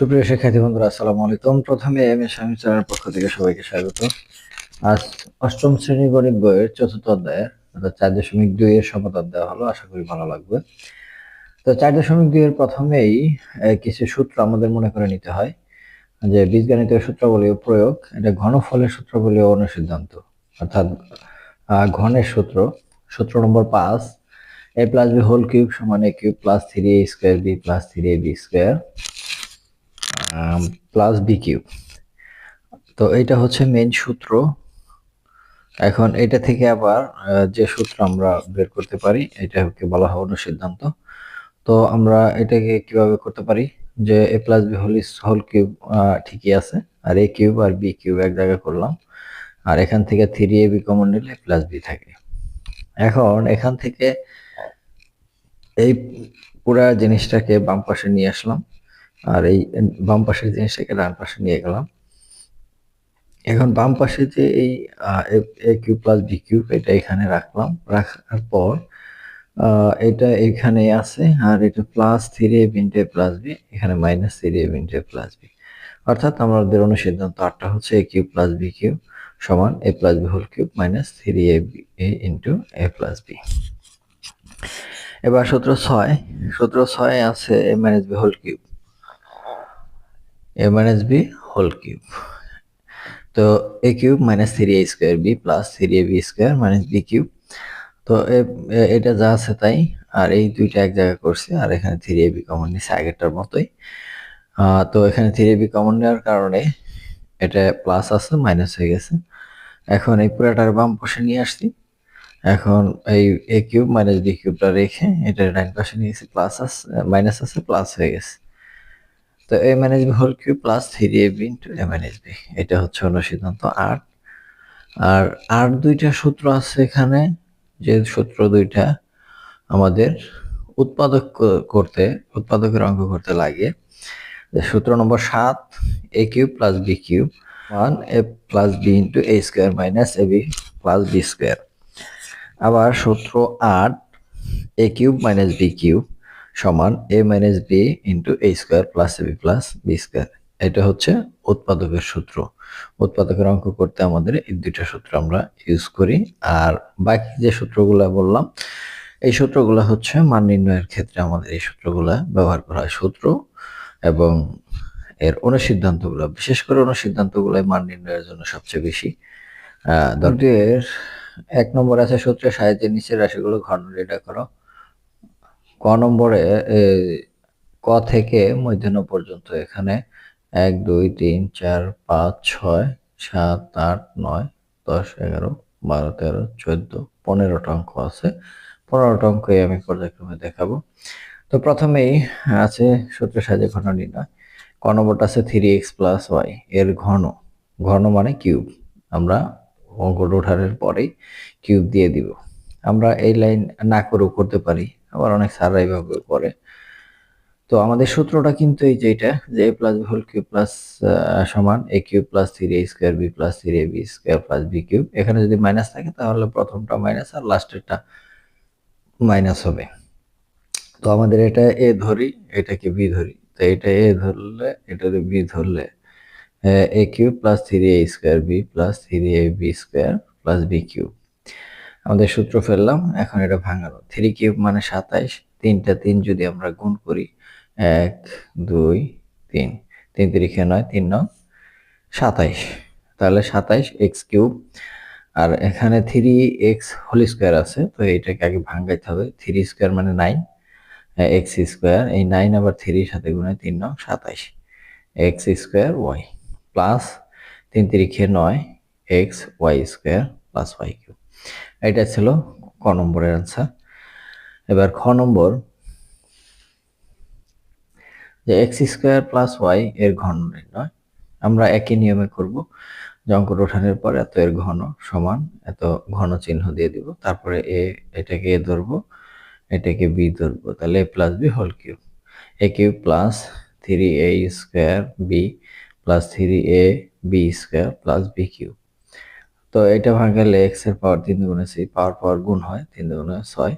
সুপ্রিয় শিক্ষার্থী বন্ধুরা, আসসালামু আলাইকুম। প্রথমে এম এস স্বামী চ্যানেলের পক্ষ থেকে সবাইকে স্বাগত। আজ অষ্টম শ্রেণি গণিত বইয়ের চতুর্থ অধ্যায়ের অর্থাৎ চার দশমিক দুই এর সমাধান দেওয়া হলো। আশা করি ভালো লাগবে। তো চার দশমিক দুই এর প্রথমেই কিছু সূত্র আমাদের মনে করে নিতে হয়, যে বীজগণিতীয় সূত্রাবলী ও প্রয়োগ, এটা ঘনফলের সূত্রাবলী ও অনুসিদ্ধান্ত, অর্থাৎ ঘনের সূত্র সূত্র নম্বর পাঁচ, A plus B whole cube সমান A cube plus three A square B plus three A B square. Plus B cube তো এটা হচ্ছে মেইন সূত্র। এখন এটা থেকে আবার যে সূত্র আমরা বের করতে পারি, এটাকে বলা হয় অনুসিদ্ধান্ত। তো আমরা এটাকে কীভাবে করতে পারি? যে A plus B whole whole cube ঠিকই আছে। আর এ কিউব আর বি কিউব এক জায়গায় করলাম। আর এখান থেকে থ্রি এ বি কমন নিলে প্লাস বি থাকে। এখন এখান থেকে এই পুরা জিনিসটাকে বাম পাশে নিয়ে আসলাম। আর এই বাম পাশের জিনিসটাকে ডান পাশে নিয়ে গেলাম। এখন বাম পাশে যে এই A cube plus B cube এটা এখানে রাখলাম। রাখার পর এটা এখানে আছে, আর এটা plus three A into plus B, এখানে minus three A into plus B. অর্থাৎ আমাদের অনুসিদ্ধান্ত আটটা হচ্ছে A cube plus B cube সমান A plus B whole cube minus three A B, A into A plus B. এবার সূত্র ছয় সূত্র ছয় আছে A minus B whole cube. A minus B whole cube তো A cube minus three A square B plus three A B square minus B cube তো এটা যা আছে তাই। আর এই দুইটা এক জায়গায় করছে, আর এখানে থ্রি এ বি কমন নিচ্ছে আগেরটার মতোই। তো এখানে থ্রি এ বি কমন নেওয়ার কারণে এটা প্লাস আছে মাইনাস হয়ে গেছে। এখন এই পুরাটার বাম পাশে নিয়ে আসছি। এখন এই এ কিউব মাইনাস বি কিউবটা রেখে এটা ডাইন পাশে নিয়ে প্লাস আছে মাইনাস আছে প্লাস হয়ে গেছে। তো A minus B whole cube plus three A B into A minus B এটা হচ্ছে অনুসিদ্ধান্ত আট আর আর দুইটা সূত্র আছে এখানে, যে সূত্র দুইটা আমাদের উৎপাদক করতে, উৎপাদকের অঙ্ক করতে লাগে। সূত্র নম্বর সাত A cube plus B cube one A plus B into A square minus A B plus B square আবার সূত্র আট A cube minus B cube সমান A minus B into A square plus A B plus B square এটা হচ্ছে উৎপাদকের সূত্র। উৎপাদকের অঙ্ক করতে আমাদের এই দুইটা সূত্র আমরা ইউজ করি। আর বাকি যে সূত্রগুলো বললাম, এই সূত্রগুলো হচ্ছে মান নির্ণয়ের ক্ষেত্রে আমাদের এই সূত্রগুলো ব্যবহার করা হয় সূত্র এবং এর অনুসিদ্ধান্তগুলো। বিশেষ করে অনুসিদ্ধান্তগুলো মান নির্ণয়ের জন্য সবচেয়ে বেশি। আহ এক নম্বর আছে সূত্রের সাহায্যের নিচের রাশিগুলো ঘন নির্ণয় করো। ক নম্বরে ক থেকে মূর্ধন্য পর্যন্ত এখানে এক, দুই, তিন, চার, পাঁচ, ছয়, সাত, আট, নয়, দশ, এগারো, বারো, তেরো, চোদ্দ, পনেরোটা অঙ্ক আছে। পনেরোটা অঙ্কই আমি পর্যায়ক্রমে দেখাবো। তো প্রথমেই আছে সূত্রের সাজে ঘন নির্ণয়। ক নম্বরটা আছে থ্রি এক্স প্লাস ওয়াই এর ঘন। ঘন মানে কিউব আমরা অঙ্কটা ওঠানোর পরেই কিউব দিয়ে দিব। আমরা এই লাইন না করেও করতে পারি। আবার অনেক স্যাররা এইভাবে করে। তো আমাদের সূত্রটা কিন্তু এই যে এটা, যে A plus whole cube plus সমান A cube plus three A square B plus three A B square plus B cube এখানে যদি মাইনাস থাকে তাহলে প্রথমটা মাইনাস আর লাস্টেরটা মাইনাস হবে। তো আমাদের এটা এ ধরি, এটাকে বি ধরি। তো এটা এ ধরলে, এটা বি ধরলে A cube plus three A square B plus three A B square plus B cube আমাদের সূত্র ফেললাম, এখন এটা ভাঙানো থ্রি কিউব মানে সাতাইশ, তিনটা তিন যদি আমরা গুণ করি, এক, দুই, তিন। তিন তিরিখে নয়, তিন নয় সাতাইশ। তাহলে সাতাইশ এক্স কিউব আর এখানে থ্রি এক্স হোল স্কোয়ার আছে, তো এটাকে আগে ভাঙাইতে হবে। থ্রি স্কোয়ার মানে নাইন এক্স স্কোয়ার এই নাইন আবার থ্রির সাথে গুণে তিন নং সাতাইশ। এক্স স্কোয়ার ওয়াই প্লাস তিন তিরিখে নয় X Y square plus Y cube এটা ছিল ক নম্বরের আনসার এবার খ নম্বর, যে এক্স স্কোয়ার প্লাস ওয়াই এর ঘন নির্ণয়। আমরা একই নিয়মে করব। যে ওঠানোর পর এত এর ঘন সমান, এত ঘন চিহ্ন দিয়ে দিব। তারপরে এ এটাকে এ ধরবো, এটাকে বি ধরবো। তাহলে A plus B whole cube A cube plus three A square B plus three A B square plus B cube তো এটা ভাঙালে এক্সের পাওয়ার তিন গুণে সেই পাওয়ার পাওয়ার গুণ হয় তিন গুণে ছয়।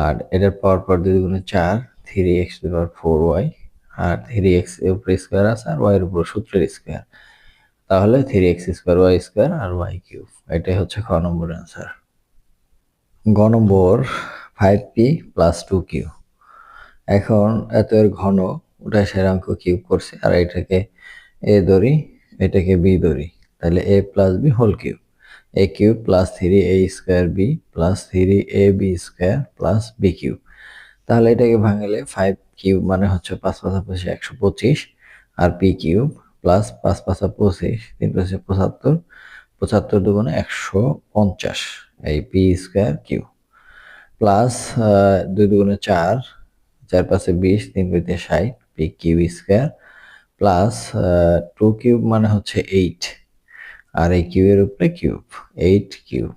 আর এটার পাওয়ার পাওয়ার দুই গুণে চার three X power four Y আর থ্রি এক্স উপরে স্কোয়ার আছে আর ওয়াই এর উপর সূত্রের স্কোয়ার তাহলে three X square Y square আর ওয়াই কিউব এটাই হচ্ছে খ নম্বর অ্যান্সার গ নম্বর five P plus two Q এখন এত এর ঘন, ওটা সেরাঙ্ক কিউব করছে। আর এটাকে এ ধরি, এটাকে বি ধরি। তাহলে A plus B whole cube A cube plus three A square B plus three A B square plus B cube তাহলে এটাকে ভাঙালে ফাইভ কিউব মানে হচ্ছে পাঁচ পাশাপাশি একশো পঁচিশ আর পি কিউব প্লাস পাঁচ পাঁচা পঁচিশ, তিন পাশে পঁচাত্তর পঁচাত্তর দুগুণে একশো পঞ্চাশ, এই পি স্কোয়ার কিউ প্লাস দুই দুগুণে চার চার পাশে বিশ, তিন দুইতে ষাট P Q square plus two cube মানে হচ্ছে এইট আর এই কিউবের উপরে কিউব, এইট কিউব।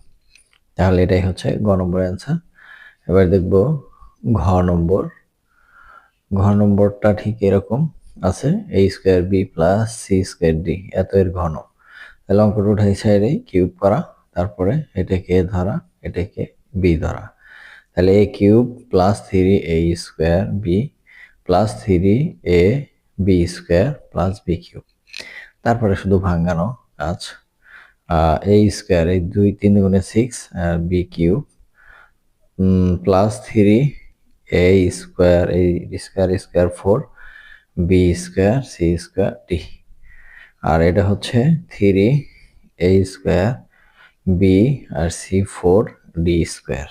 তাহলে এটাই হচ্ছে গ নম্বর অ্যান্সার এবার দেখব ঘ নম্বর। ঘ নম্বরটা ঠিক এরকম আছে A square B plus C square D এত এর ঘন। তাহলে অঙ্কটা উঠাই সাইডে কিউব করা, তারপরে এটাকে ধরা, এটাকে বি ধরা। তাহলে a cube plus three a square b plus three a b square plus b cube. তারপরে শুধু ভাঙ্গানো কাজ। এ স্কোয়ার এই দুই তিন গুণে six R b cube plus three a square এই square square four b square c square d আর এটা হচ্ছে থ্রি এ স্কোয়ার বি আর সি ফোর ডি স্কোয়ার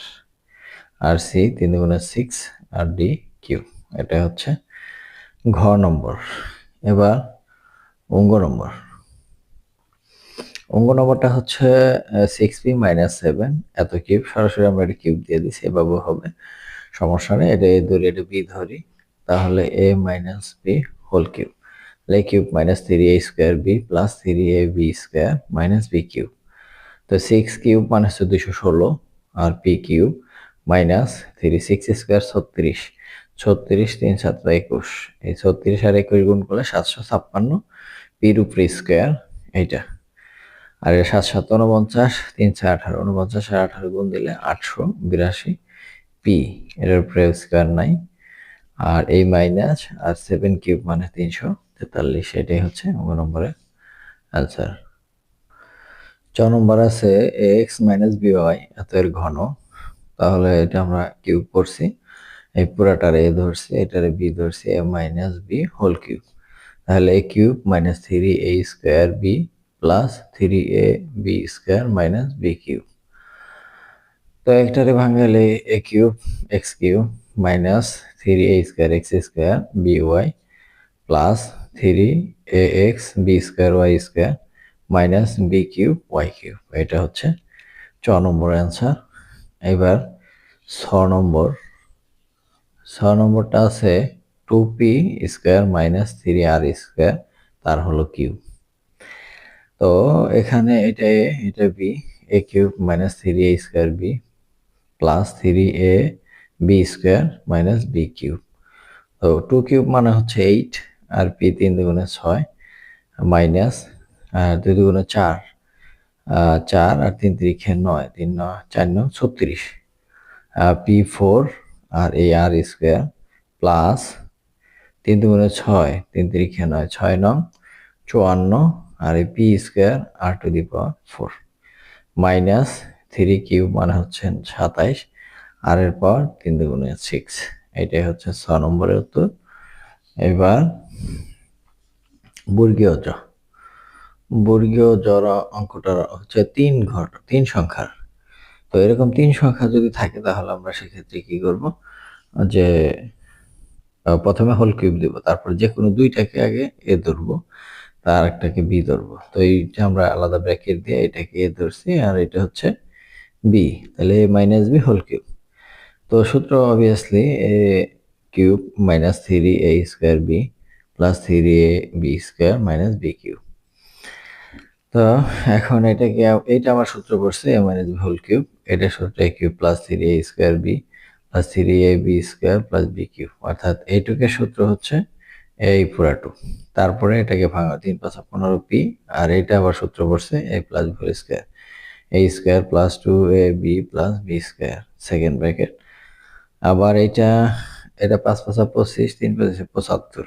আর সি তিন গুণে সিক্স আর ডি কিউ এটা হচ্ছে ঘ নম্বর। এবার অঙ্গ নম্বর। অঙ্গ নম্বরটা হচ্ছে সিক্স পি মাইনাস সেভেন এত কিউব সরাসরি আমরা এটা কিউব দিয়ে দিছি এভাবে হবে। সমস্যা নেই, এটা এ ধরি এটা বি ধরি। তাহলে a minus b whole cube তাহলে cube minus three a square b plus three a b square minus b cube তো সিক্স কিউব মানে হচ্ছে দুশো ষোলো, আর p cube minus three six square ছত্রিশ। ছত্রিশ তিন সাতটা একুশ। এই ছত্রিশ আর একুশ গুণ করলে সাতশো ছাপ্পান্ন। পির উপরে স্কোয়ার এইটা। আর এর সাত সাত উনপঞ্চাশ তিন ছয় আঠারো। উনপঞ্চাশ আর আঠারো গুণ দিলে আটশো বিরাশি। পি এটার উপরে স্কোয়ার নাই। আর এই মাইনাস আর সেভেন কিউব মানে তিনশো তেতাল্লিশ, এটাই হচ্ছে নম্বর নম্বরের অ্যান্সার ছ নম্বর আছে এক্স মাইনাস বি ওয়াই এত এর ঘন। তাহলে এটা আমরা কিউব করছি। এই পুরাটার এ ধরছি, এটারে বি ধরছি, a minus b whole cube তাহলে a cube minus three a square b plus three a b square minus b cube তো একটারে ভাঙালে a cube x cube minus three a square x square b y plus three a x b square y square minus b cube y cube এটা হচ্ছে ছ নম্বর answer এবার ছ নম্বর। ছ নম্বরটা আছে two p square minus three আর square তার হলো কিউব তো এখানে এটা এ, এটা b, a cube minus three a square b plus three a b square minus b cube. তো টু কিউব মানে হচ্ছে এইট আর পি তিন দুগুণে ছয় মাইনাস দুই দুগুণে চার চার আর তিন তিরিখে নয়, তিন নয় চার নয় ছত্রিশ। পি ফোর আর এ আর স্কোয়ার প্লাস তিন দুগুণে ছয়, তিন তিরিখে নয়, ছয় নং চুয়ান্ন আর এই P square R two the power four minus three cube মানে হচ্ছে সাতাইশ আর এর পর তিন দুগুণে সিক্স এটাই হচ্ছে ছ নম্বরের উত্তর। এবার বর্গীয় জ, বর্গীয় জর অঙ্কটা হচ্ছে তিন ঘর তিন সংখ্যার। তো এরকম তিন সংখ্যা যদি থাকে তাহলে আমরা সেক্ষেত্রে কি করব? যে প্রথমে হোল কিউব দিব, তারপর যে কোনো দুইটাকে আগে এ ধরবো। তার একটাকে বি ধরবো। তো এইটা আমরা আলাদা ব্র্যাকেট দিয়ে এটাকে এ ধরছি, আর এটা হচ্ছে বি তাহলে a minus b whole cube তো সূত্র obviously a cube minus three a square b plus three a b square minus b cube তো এখন এটাকে এটা আমার সূত্র পড়ছে a minus b whole cube এটা সূত্র a cube plus three a square b plus three a b square plus b cube অর্থাৎ এইটুকের সূত্র হচ্ছে এই পুরা টু তারপরে এটাকে ভাঙা, তিন পাঁচ, পনেরো পি, আর এটা আবার সূত্র পড়ছে a plus whole square a square plus two a b plus b square second bracket আবার এটা এটা পাঁচ পাঁচা, পঁচিশ, তিন পঁচিশে, পঁচাত্তর।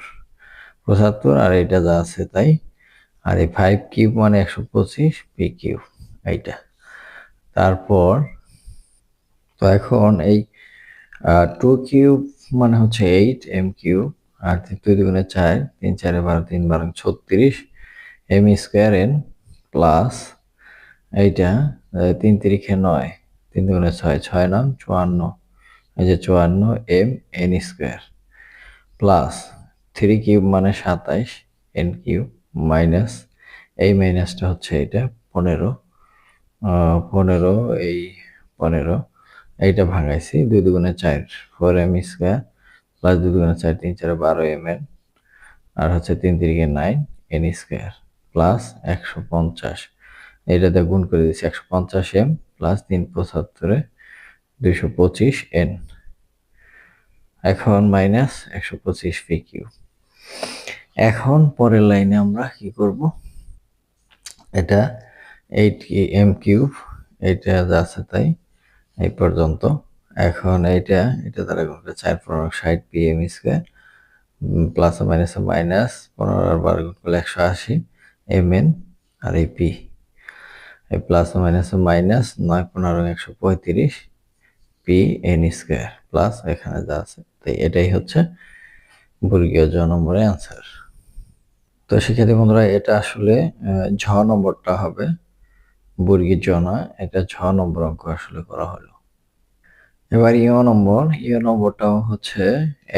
পঁচাত্তর, আর এটা যা আছে তাই। আর এই ফাইভ কিউব মানে একশো পঁচিশ পি কিউব এইটা। তারপর, তো এখন এই টু কিউব মানে হচ্ছে এইট এম কিউব আর দুই দুগুণে চার তিন চারে বারো, তিন বারো, ছত্রিশ এম স্কোয়ার এন প্লাস এইটা তিন তিরিখে নয়, তিন দুগুণে ছয় ছয় নাম চুয়ান্ন, এই যে চুয়ান্ন m n square plus three cube মানে সাতাইশ এন কিউব মাইনাস এই মাইনাসটা হচ্ছে এটা পনেরো পনেরো, এই পনেরো, এইটা ভাঙাইছি, দুই দুগুণে চার, ফোর এম স্কোয়ার প্লাস দুই দুগুণে চার, তিন, চার, বারো এম এন আর হচ্ছে তিন তিরিকে নাইন এন স্কোয়ার প্লাস একশো পঞ্চাশ। এইটাতে গুণ করে দিচ্ছি একশো পঞ্চাশ এম প্লাস তিন পঁচাত্তরে দুইশো পঁচিশ এন এখন মাইনাস একশো পঁচিশ পি কিউ এখন পরের লাইনে আমরা কি করব? এটা এইট এম কিউব এইটা যা আছে তাই এই পর্যন্ত। এখন এইটা, এটা গুণ করে চার পনেরো ষাট p m square plus minus minus পনেরো আর বারো গুণ করলে একশো আশি এম এন আর এই পি এই প্লাস মাইনাস মাইনাস নয় পনেরো একশো পঁয়ত্রিশ পি এন স্কোয়ার প্লাস এখানে যা আছে তাই এটাই হচ্ছে বর্গীয় জ নম্বরের অ্যান্সার তো সেক্ষেত্রে বন্ধুরা, এটা আসলে ঝ নম্বরটা হবে বর্গীর জ নয়, এটা ছ নম্বর অঙ্ক আসলে করা হলো। এবার ইও নম্বর ইও নম্বরটাও হচ্ছে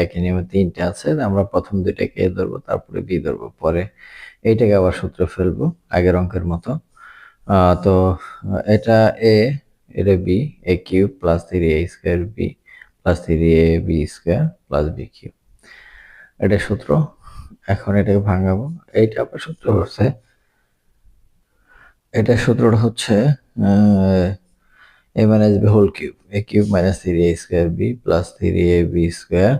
একই নিয়মে তিনটে আছে আমরা প্রথম দুইটাকে এ ধরবো, তারপরে বি ধরবো, পরে এইটাকে আবার সূত্রে ফেলব, আগের অঙ্কের মতো। তো এটা এ, এটা b, a cube plus three a square b, plus three a b square plus b cube. এটা সূত্র, এখন এটাকে ভাঙাবো, এইটা আবার সূত্র হচ্ছে এটা সূত্রটা হচ্ছে a minus b whole cube a cube minus three a square b plus three a b square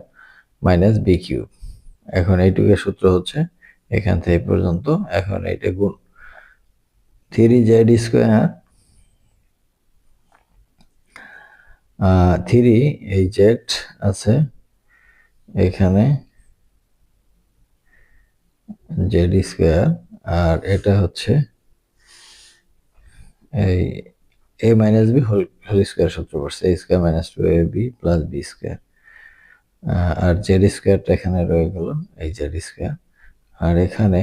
minus b cube এখন এইটুকের সূত্র হচ্ছে এখান থেকে পর্যন্ত। এখন এইটা গুণ থ্রি জেড স্কোয়ার থ্রি এই জেড আছে। এখানে জেড স্কোয়ার আর এটা হচ্ছে এই A minus B whole whole square সূত্র পড়ছে। A square minus two A B plus B square R Z স্কোয়ারটা এখানে রয়ে গেল, এই জেড স্কোয়ার আর এখানে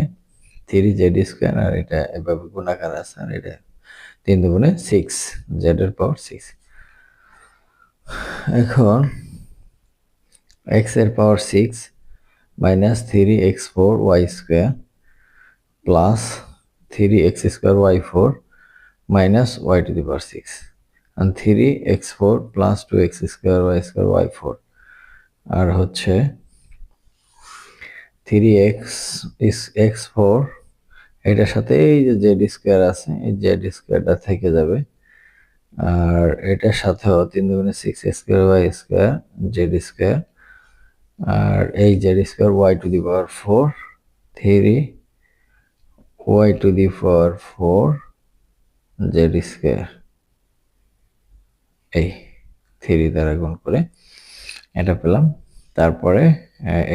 থ্রি জেড স্কোয়ার আর এটা এভাবে গুণাকার আছে, আর এটা তিন দুগুণে সিক্স জেডের পাওয়ার সিক্স এখন এক্সের power six minus three x four y square plus three x square y four minus y two the power six and three x four plus two x square y square y four আর হচ্ছে three x x four এটার সাথে এই যে Z square আছে, এই Z স্কোয়ারটা থেকে যাবে। আর এটার সাথেও তিন দুগুণে six square y square z square আর এই z square y two the power four three y two the power four z square এই থ্রি দ্বারা গুণ করে এটা পেলাম। তারপরে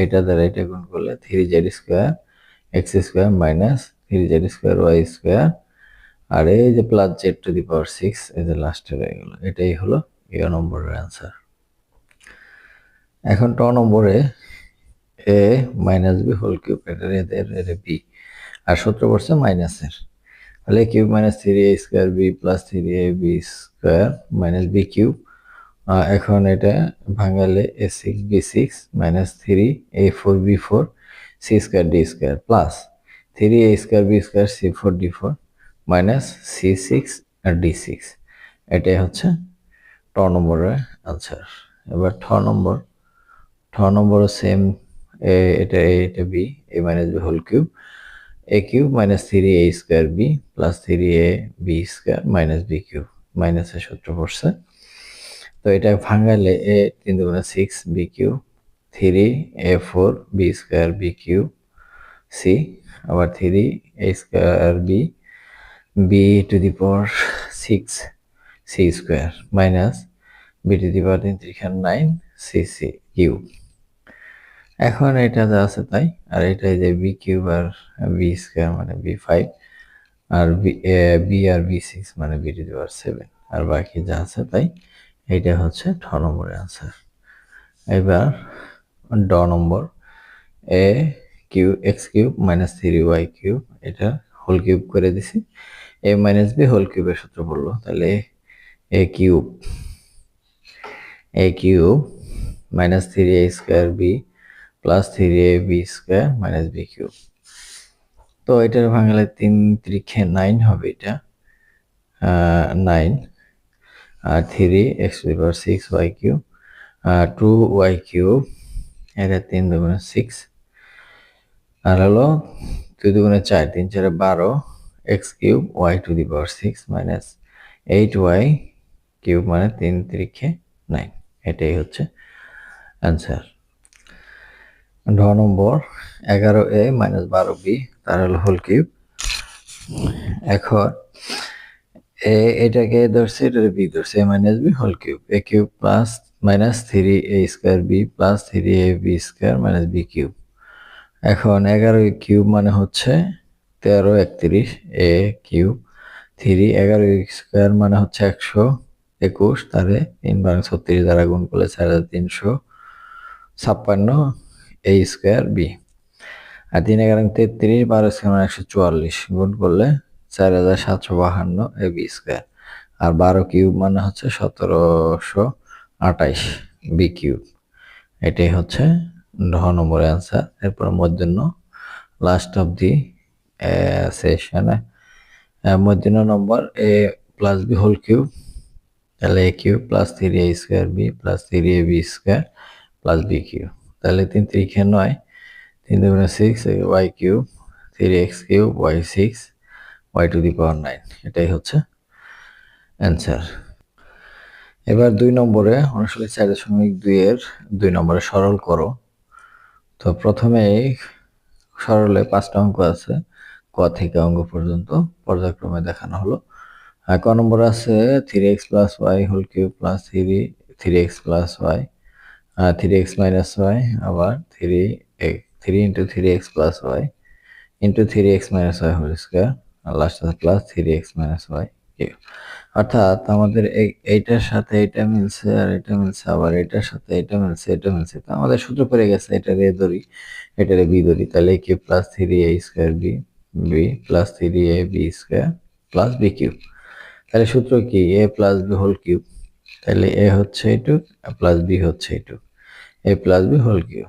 এটা দ্বারা এটা গুণ করলে three z square, x square minus three z square y square. আর এই যে plus z two the power six, এই যে লাস্টে রয়ে গেল। এটাই হলো এ নম্বরের অ্যান্সার এখন ট নম্বরে a minus b whole cube এটার এদের বি। আর সূত্র পড়ছে মাইনাসের তাহলে cube minus three a square b plus three a b square minus b এখন এটা ভাঙালে a six b six minus three a four b four c square d square plus three a square b square c four d four minus c six R D six এটাই হচ্ছে ট নম্বরের answer এবার ঠ নম্বর, ঠ নম্বরও same এটা এ এটা b a minus b whole cube a cube minus three a square b plus three a b square minus b cube মাইনাসের সূত্র পড়ছে। তো এটা ভাঙালে এ তিন দুগুণে six b cube three a four b square b cube c আবার three a square b b two the power six c square minus b two the power তিন ত্রিখান নাইন সি সি কিউ এখন এটা যা আছে তাই, আর এটা যে বি কিউব আর বি স্কোয়ার মানে বি ফাইভ আর বি আর বি সিক্স মানে বি টু পাওয়ার সেভেন আর বাকি যা আছে তাই, এটা হচ্ছে ঠ নম্বরের আনসার এবার ড নম্বর a cube x cube minus three y cube এটা হোল কিউব করে দিছি। এ মাইনাস বি হোল কিউবের সূত্র বলল, তাহলে a cube a cube minus three a square b plus three a b square minus b cube তো এটার ভাঙলে তিন ত্রিখে নাইন হবে এটা নাইন আর three x power six y cube two y cube এটা তিন দুগুণে সিক্স আর হলো দুই দুগুণে চার, তিন চারে বারো x cube y two the power six minus eight y cube মানে তিন ত্রিখে নাইন এটাই হচ্ছে অ্যান্সার ঢ নম্বর, এগারো এ মাইনাস বারো বি, তার হলো হোল কিউব। এখন, এ, এটাকে ধরছে এটা বি ধরছে, a minus b whole cube. A cube plus minus three a square b plus three a b square minus b cube. এখন, এগারো কিউব মানে হচ্ছে তেরো একত্রিশ এ কিউব। থ্রি এগারো স্কোয়ার মানে হচ্ছে একশো একুশ, তারে তিন বারো ছত্রিশ দ্বারা গুণ করলে চার হাজার তিনশো ছাপ্পান্ন। এ স্কোয়ার বি আর তিন এগারো তেত্রিশ বারো স্কোয়ার মানে একশো চুয়াল্লিশ। গুণ করলে চার হাজার সাতশো বাহান্ন এ বি স্কোয়ার আর বারো কিউব মানে হচ্ছে সতেরোশো আটাইশ বি কিউব এটাই হচ্ছে ঢ নম্বরের অ্যান্সার এরপর মধ্যাহ্ন লাস্ট অফ দি সেশনে মধ্যাহ্ন number a plus b whole cube তাহলে a cube plus three a square b plus three a b square plus b cube তাহলে তিন ত্রিখে নয়, তিন দুগুণে six y cube three x cube y six y two the power nine এটাই হচ্ছে answer এবার দুই নম্বরে অনুশীলনী চার দশমিক দুইয়ের দুই নম্বরে সরল করো। তো প্রথমে সরলে পাঁচটা অঙ্ক আছে, ক থেকে অঙ্ক পর্যন্ত পর্যায়ক্রমে দেখানো হলো। ক নম্বর আছে three x plus y whole cube plus three three x plus y three x minus y আবার three three into three x plus y into three x minus y whole square আর last plus three x minus y অর্থাৎ আমাদের এইটার সাথে এটা মিলছে আর এটা মিলছে, আবার এটার সাথে এটা মিলছে এটা মিলছে। তো আমাদের সূত্র পড়ে গেছে, এটা রে ধরি এটা রে বি ধরি, তাহলে cube plus three a square b b plus three a b square plus b cube তাহলে সূত্র কি? A plus b whole cube তাহলে এ হচ্ছে এটুক প্লাস বি হচ্ছে এটুক। A plus b whole cube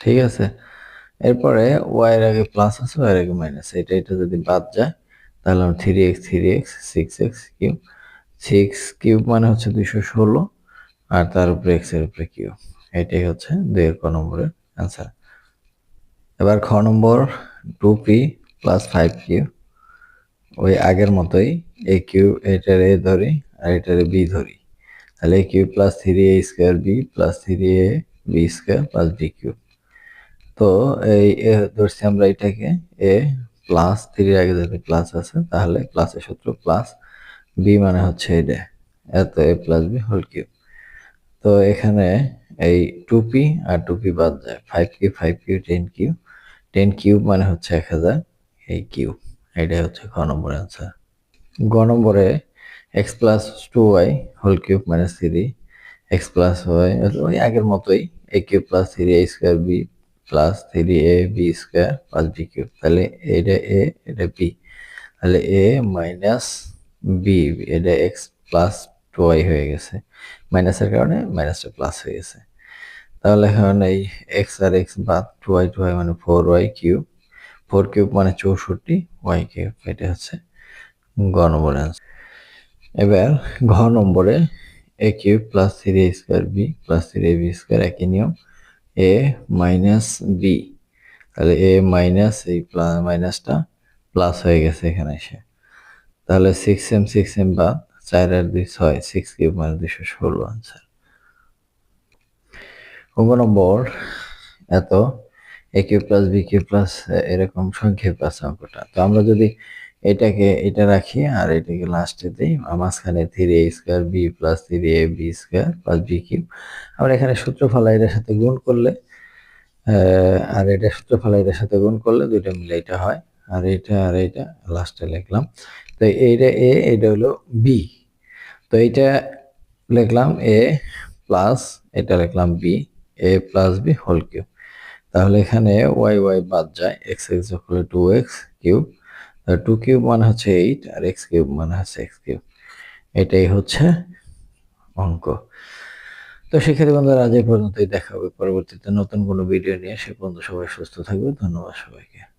ঠিক আছে? এরপরে ওয়াইয়ের আগে প্লাস আছে ওয়াইয়ের আগে মাইনাস এটা এটা যদি বাদ যায়, তাহলে আমরা three x three x six x cube six cube মানে হচ্ছে দুইশো ষোলো, আর তার উপরে এক্সের উপরে কিউব এটাই হচ্ছে দুইয়ের ক নম্বরের অ্যান্সার এবার খ নম্বর two p plus five q ওই আগের মতোই এ কিউ এটার এ ধরি, আর এটার বি ধরি। তাহলে cube plus three a square b plus three a b square plus b cube তো এই এ ধরছি আমরা এটাকে, এ প্লাস থ্রির আগে যদি প্লাস আছে, তাহলে প্লাসের সূত্র প্লাস বি মানে হচ্ছে এটা এত a plus b whole cube তো এখানে এই টু পি আর টু পি বাদ যায় five q five q ten q ten cube মানে হচ্ছে এক হাজার, এই কিউব এটাই হচ্ছে খ নম্বর অ্যান্সার গ নম্বরে x plus two y whole cube minus three x plus y ওই আগের মতোই a cube plus three a square b plus three a b square plus b cube তাহলে এটা এ এটা বি তাহলে এ মাইনাস বি এটা এক্স প্লাস টু ওয়াই হয়ে গেছে মাইনাসের কারণে মাইনাসটা প্লাস হয়ে গেছে, তাহলে এখন এই এক্স আর এক্স বাদ টু ওয়াই টু ওয়াই মানে four y cube four cube মানে চৌষট্টি ওয়াই কিউব এটা হচ্ছে গ নম্বরে এবার ঘ নম্বরে a cube plus three a square b plus three a b square একই নিয়ম। এ মাইনাস বি তাহলে এ মাইনাস এই মাইনাসটা প্লাস হয়ে গেছে এখানে এসে। তাহলে সিক্স এম সিক্স এম বা চার আর দুই ছয় সিক্স কিউব মানে দুশো ষোলো আনসার অঙ্ক নম্বর, এত a cube plus b cube plus এরকম সংক্ষেপ আছে অঙ্কটা। তো আমরা যদি এটাকে, এটা রাখি আর এটাকে লাস্টে দিই। মাঝখানে three a square b plus three a b square plus b cube আমরা এখানে সূত্র এটার সাথে গুণ করলে আর এটা সূত্র ফলে এটার সাথে গুণ করলে দুইটা মিলে এটা হয়। আর এটা আর এটা লাস্টে লিখলাম। তো এইটা এ এটা হলো বি তো এইটা লিখলাম এ প্লাস এটা লিখলাম b a plus b whole cube তাহলে এখানে ওয়াই ওয়াই বাদ যায় এক্স এক্স করলে two x cube two cube মানে হচ্ছে এইট আর এক্স কিউব মানে হচ্ছে এক্স কিউব এটাই হচ্ছে অঙ্ক। তো সেক্ষেত্রে বন্ধুরা, আজ এই পর্যন্তই। দেখা হবে পরবর্তীতে নতুন কোনো ভিডিও নিয়ে। সে পর্যন্ত সবাই সুস্থ থাকবে। ধন্যবাদ সবাইকে।